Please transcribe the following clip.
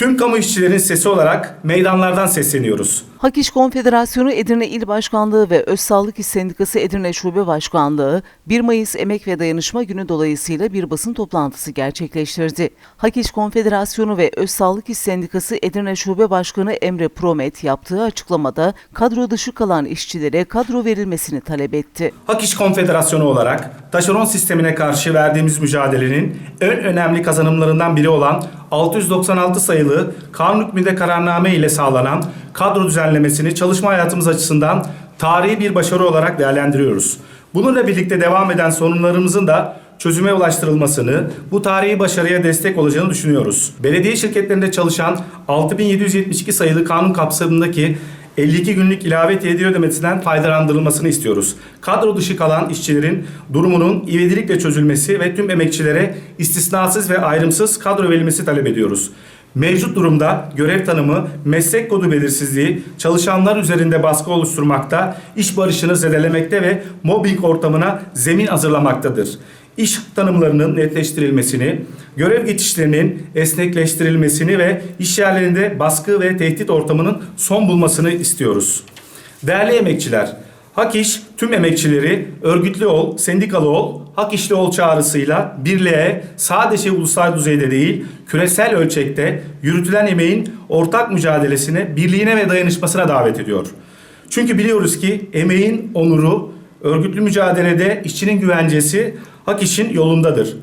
Tüm kamu işçilerin sesi olarak meydanlardan sesleniyoruz. Hak İş Konfederasyonu Edirne İl Başkanlığı ve Öz Sağlık İş Sendikası Edirne Şube Başkanlığı 1 Mayıs Emek ve Dayanışma Günü dolayısıyla bir basın toplantısı gerçekleştirdi. Hak İş Konfederasyonu ve Öz Sağlık İş Sendikası Edirne Şube Başkanı Emre Promet yaptığı açıklamada kadro dışı kalan işçilere kadro verilmesini talep etti. Hak İş Konfederasyonu olarak taşeron sistemine karşı verdiğimiz mücadelenin en önemli kazanımlarından biri olan 696 sayılı kanun hükmünde kararname ile sağlanan kadro düzenlemesini çalışma hayatımız açısından tarihi bir başarı olarak değerlendiriyoruz. Bununla birlikte devam eden sorunlarımızın da çözüme ulaştırılmasını, bu tarihi başarıya destek olacağını düşünüyoruz. Belediye şirketlerinde çalışan 6772 sayılı kanun kapsamındaki 52 günlük ilave tedbir ödemesinden faydalandırılmasını istiyoruz. Kadro dışı kalan işçilerin durumunun ivedilikle çözülmesi ve tüm emekçilere istisnasız ve ayrımsız kadro verilmesi talep ediyoruz. Mevcut durumda görev tanımı, meslek kodu belirsizliği çalışanlar üzerinde baskı oluşturmakta, iş barışını zedelemekte ve mobbing ortamına zemin hazırlamaktadır iş tanımlarının netleştirilmesini, görev geçişlerinin esnekleştirilmesini ve iş yerlerinde baskı ve tehdit ortamının son bulmasını istiyoruz. Değerli emekçiler, Hak İş tüm emekçileri örgütlü ol, sendikalı ol, hak işli ol çağrısıyla birliğe sadece ulusal düzeyde değil, küresel ölçekte yürütülen emeğin ortak mücadelesine, birliğine ve dayanışmasına davet ediyor. Çünkü biliyoruz ki emeğin onuru, örgütlü mücadelede işçinin güvencesi hak işin yolundadır.